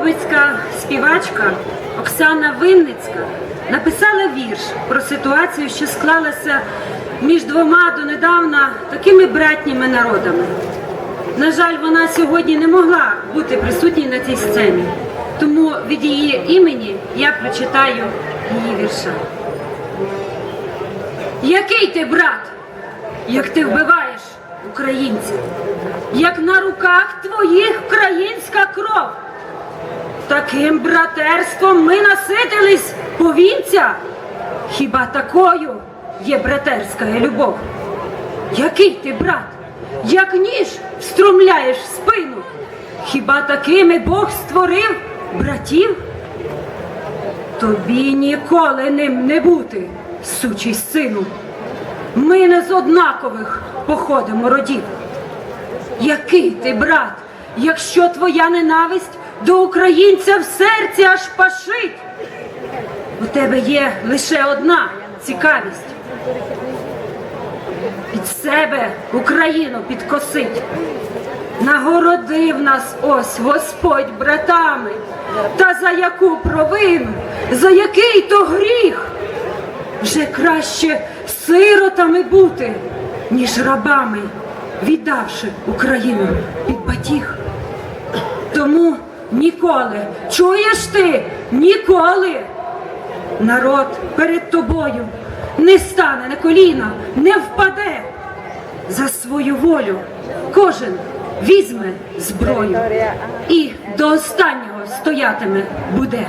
Дрогобицька співачка Оксана Винницька написала вірш про ситуацію, що склалася між двома донедавна такими братніми народами. На жаль, вона сьогодні не могла бути присутній на цій сцені, тому від її імені я прочитаю її вірша. Який ти брат, як ти вбиваєш українців, як на руках твоїх українська кров? Таким братерством ми наситились повінця. Хіба такою є братерська любов? Який ти брат, як ніж струмляєш спину? Хіба такими Бог створив братів? Тобі ніколи ним не бути, сучий сину. Ми не з однакових походимо родів. Який ти брат, якщо твоя ненависть до українця в серці аж пашить? У тебе є лише одна цікавість. Під себе Україну підкосить. Нагородив нас ось Господь братами. Та за яку провину, за який то гріх? Вже краще сиротами бути, ніж рабами, віддавши Україну під. Тому ніколи, чуєш ти, ніколи народ перед тобою не стане на коліна, не впаде за свою волю. Кожен візьме зброю і до останнього стоятиме буде.